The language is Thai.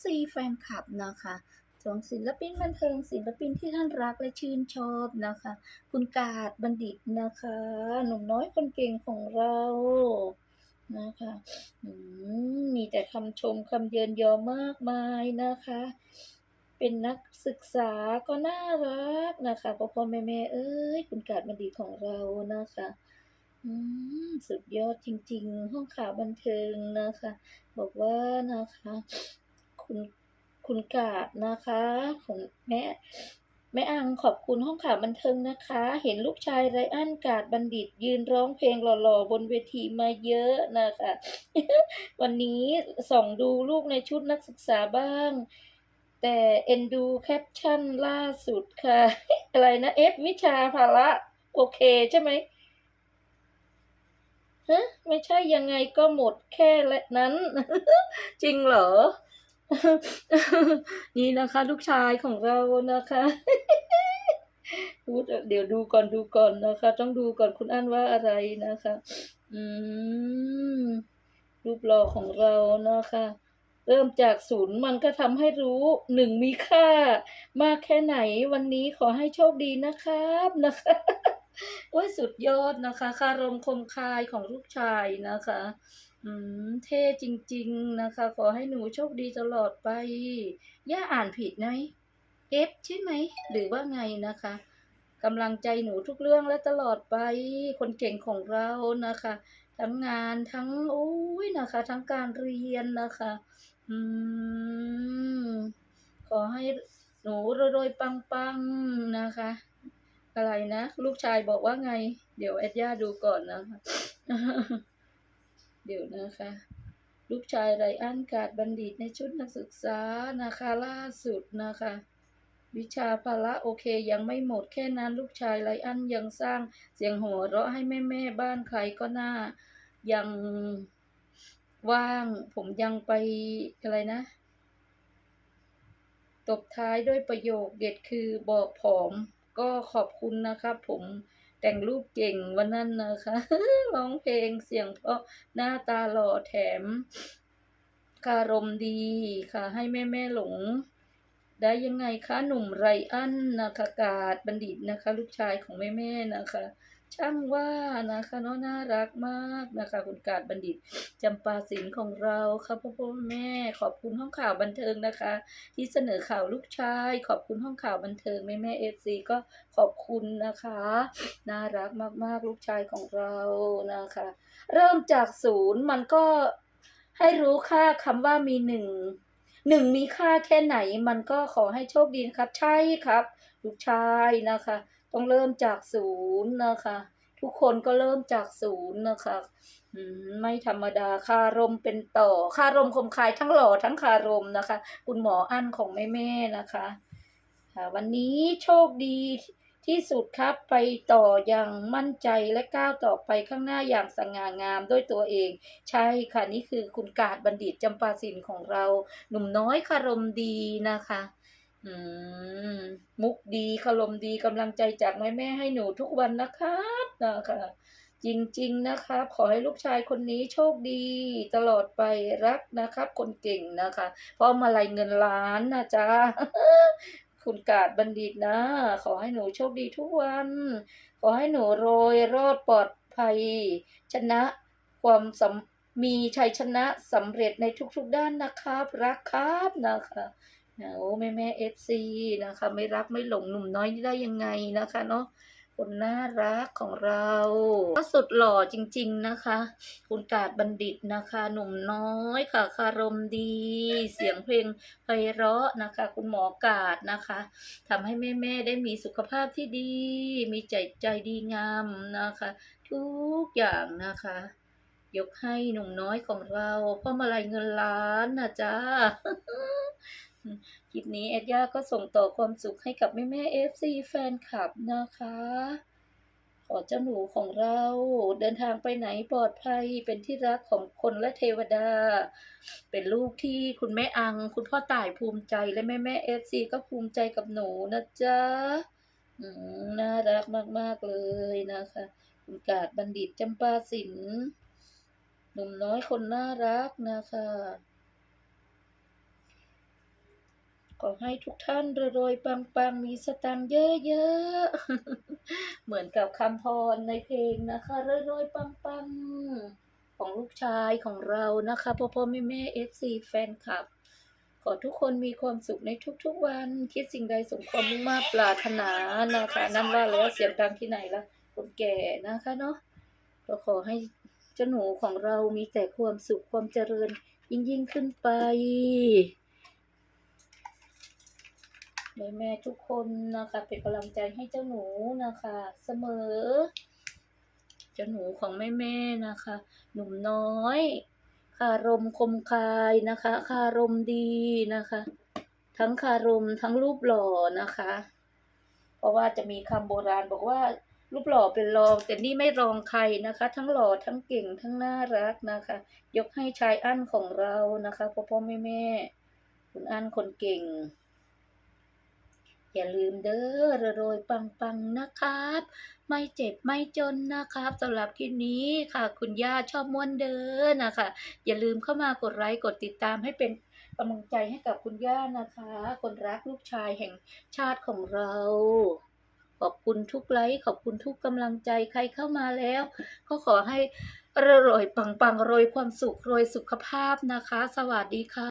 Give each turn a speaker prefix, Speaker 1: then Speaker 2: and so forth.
Speaker 1: FC แฟนคลับนะคะของศิลปินบันเทิงศิลปินที่ท่านรักและชื่นชอบนะคะ คุณกาดบัณฑิตนะคะ หนุ่มน้อยคนเก่งของเรานะคะอืมมีแต่คำชมคำเยินยอมากมายนะคะ เป็นนักศึกษาก็น่ารักนะคะพ่อพ่อแม่แม่เอ้ยคุณกาดบัณฑิตของเรานะคะอืมสุดยอดจริง ๆ ห้องข่าวบันเทิงนะคะ บอกว่านะคะ คุณคุณกาดนะคะ ของแม่แม่อังขอบคุณห้องข่าวบันเทิงนะคะ เห็นลูกชายไรอันกาดบัณฑิต ยืนร้องเพลงหล่อๆ บนเวทีมาเยอะนะคะ วันนี้ส่องดูลูกในชุดนักศึกษาบ้าง แต่เอ็นดูแคปชั่นล่าสุดค่ะ อะไรนะเอฟวิชาภาระ โอเคใช่ไหมฮะไม่ใช่ยังไงก็หมดแค่และนั้น จริงเหรอ นี่นะคะ ลูกชายของเรานะคะพูดเดี๋ยวดูก่อนดูก่อนนะคะ ต้องดูก่อนคุณอั้นว่าอะไรนะคะ อืมรูปหล่อของเรานะคะ เริ่มจากศูนย์มันก็ทำให้รู้หนึ่งมีค่ามากแค่ไหนวันนี้ขอให้โชคดีนะครับนะคะโอ้ยสุดยอดนะคะ คารมคมคายของลูกชายนะคะ อืม เท่จริง ๆ นะคะ ขอให้หนูโชคดีตลอดไป ย่าอ่านผิดไหมเอฟใช่ไหม หรือว่าไงนะคะกำลังใจหนูทุกเรื่องและตลอดไป คนเก่งของเรานะคะ ทั้งงานทั้งโอ้ยนะคะ ทั้งการเรียนนะคะ อืม ขอให้หนูรวยๆปังๆนะคะ อะไรนะ ลูกชายบอกว่าไง เดี๋ยวแอดย่าดูก่อนนะคะ เดี๋ยวนะคะ ลูกชายไรอันกาดบัณฑิตในชุดนักศึกษานะคะล่าสุดนะคะ วิชาภาระโอเคยังไม่หมดแค่นั้นลูกชายไรอันยังสร้างเสียงหัวเราะให้แม่แม่บ้านใครก็น่า ยังว่าง ผมยังไปอะไรนะตบท้ายด้วยประโยคเด็ดคือบอกผอมก็ขอบคุณนะครับผม แต่งรูปเก่งวันนั้นนะคะร้องเพลงเสียงเพราะหน้าตาหล่อแถมคารมดีค่ะ ให้แม่แม่หลง ได้ยังไงคะหนุ่มไรอันนะคะกาดบัณฑิตนะคะ ลูกชายของแม่แม่นะคะ ช่างว่านะคะเนาะน่ารักมากนะคะ คุณกาดบัณฑิตจำปาศิลป์ของเราค่ะพ่อพ่อแม่ขอบคุณห้องข่าวบันเทิงนะคะ ที่เสนอข่าวลูกชาย ขอบคุณห้องข่าวบันเทิงแม่แม่เอฟซีก็ขอบคุณนะคะ น่ารักมากๆลูกชายของเรานะคะ เริ่มจากศูนย์มันก็ให้รู้ค่าคำว่ามีหนึ่งหนึ่งมีค่าแค่ไหน มันก็ขอให้โชคดีนะครับ ใช่ครับ ลูกชายนะคะ ต้องเริ่มจากศูนย์นะคะ ทุกคนก็เริ่มจากศูนย์นะคะไม่ธรรมดาคารมเป็นต่อคารมคมคายทั้งหล่อทั้งคารมนะคะ คุณหมออั้นของแม่แม่ๆนะคะค่ะวันนี้โชคดีที่สุดครับไปต่ออย่างมั่นใจและก้าวต่อไปข้างหน้าอย่างสง่างามด้วยตัวเอง ใช่ค่ะ นี่คือคุณกาดบัณฑิตจำปาสินของเรา หนุ่มน้อยคารมดีนะคะ อืมมุกดีคารมดีกำลังใจจากแม่แม่ให้หนูทุกวันนะครับนะคะจริง ๆ นะครับ ขอให้ลูกชายคนนี้โชคดี ตลอดไปรักนะครับ คนเก่งนะคะ เพราะมาลัยเงินล้านนะจ๊ะคุณกาดบัณฑิตนะ ขอให้หนูโชคดีทุกวัน ขอให้หนูโรยรอดปลอดภัย ชนะความสำมีชัยชนะสำเร็จในทุกๆด้านนะครับ รักครับนะคะ โอ้แม่แม่เอฟซีนะคะ ไม่รักไม่หลงหนุ่มน้อยนี่ได้ยังไงนะคะเนาะคนน่ารักของเราก็สุดหล่อจริง ๆนะคะ คุณกาดบัณฑิตนะคะ หนุ่มน้อยค่ะ คารมดี เสียงเพลงไพเราะนะคะ คุณหมอกาดนะคะทำให้แม่ๆได้มีสุขภาพที่ดี มีใจใจดีงามนะคะ ทุกอย่างนะคะ ยกให้หนุ่มน้อยของเราพ่อมาลัยเงินล้านนะจ๊ะ คลิปนี้แอดย่าก็ส่งต่อความสุขให้กับแม่แม่เอฟซีแฟนคลับนะคะ ขอเจ้าหนูของเราเดินทางไปไหนปลอดภัยเป็นที่รักของคนและเทวดา เป็นลูกที่คุณแม่อัง คุณพ่อต่ายภูมิใจและแม่แม่เอฟซีก็ภูมิใจกับหนูนะจ๊ะน่ารักมาก ๆ เลยนะคะ คุณกาดบัณฑิตจำปาสินหนุ่มน้อยคนน่ารักนะคะ ขอให้ทุกท่านรวยๆปังๆ มีสตังค์เยอะๆ เหมือนกับคำพรในเพลงนะคะรวยๆปังๆ ของลูกชายของเรานะคะพ่อพ่อแม่แม่เอฟซีแฟนคลับ ขอทุกคนมีความสุขในทุกๆวัน คิดสิ่งใดสมความมุ่งมา่ปรารถนานะคะ นั่นว่าแล้วเสียงดังที่ไหนละคนแก่นะคะเนาะก็ขอให้เจ้าหนูของเรามีแต่ความสุขความเจริญยิ่งยิ่งขึ้นไป แม่แม่ทุกคนนะคะ เป็นกำลังใจให้เจ้าหนูนะคะ เสมอ เจ้าหนูของแม่แม่นะคะ หนุ่มน้อยคารมคมคายนะคะ คารมดีนะคะ ทั้งคารมทั้งรูปหล่อนะคะ เพราะว่าจะมีคำโบราณบอกว่ารูปหล่อเป็นรองแต่นี่ไม่รองใครนะคะ ทั้งหล่อทั้งเก่งทั้งน่ารักนะคะ ยกให้ชายอั้นของเรานะคะพ่อพ่อแม่แม่คุณอั้นคนเก่ง อย่าลืมเด้อระโรยปังๆนะครับ ไม่เจ็บไม่จนนะครับสำหรับคลิปนี้ค่ะ คุณย่าชอบม้วนเด้อนะคะ อย่าลืมเข้ามากดไลค์กดติดตามให้เป็นกำลังใจให้กับคุณย่านะคะ คนรักลูกชายแห่งชาติของเราขอบคุณทุกไลค์ขอบคุณทุกกำลังใจใครเข้ามาแล้ว ก็ขอให้รวยปังๆรวยความสุขรวยสุขภาพนะคะ สวัสดีค่ะ